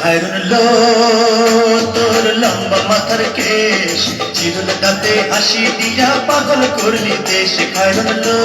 খায়রুন লো তোর লম্বা মাথার কেশ। চিরুল দাঁতে হাসি দিয়া পাগল করলি দেশ। খায়রুন লো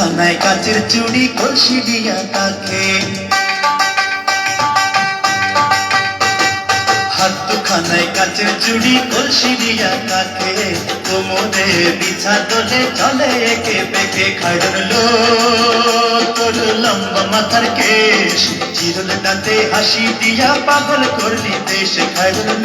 হাত দুখানায় কাচের চুড়ি কলসি দিয়া তাকে। হাত দুখানায় কাচের চুড়ি কলসি দিয়া তাকে। কোমরে বিছা দলে চলে, একে বেঁকে খাইরুন লো তোর লম্বা মাথার কেশ, চিরল দাঁতে হাসি দিয়া পাগল করলি, দেশ খাইরুন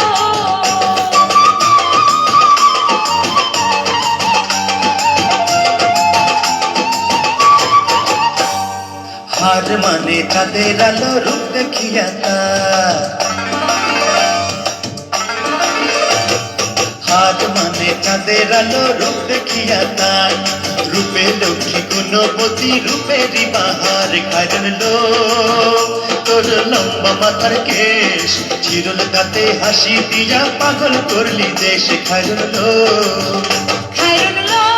হার মানে চাঁদের আলো রূপ দেখিয়া তার হার মানে চাঁদের আলো রূপ দেখিয়া তার রূপে লক্ষ্মী গুণবতী রূপেরই বাহার খাইলেন লো তোর লম্বা মাথার কেশ চিরল দাঁতে হাসি দিয়া পাগল করলি দেশ খাইলেন লো খাইরুন লো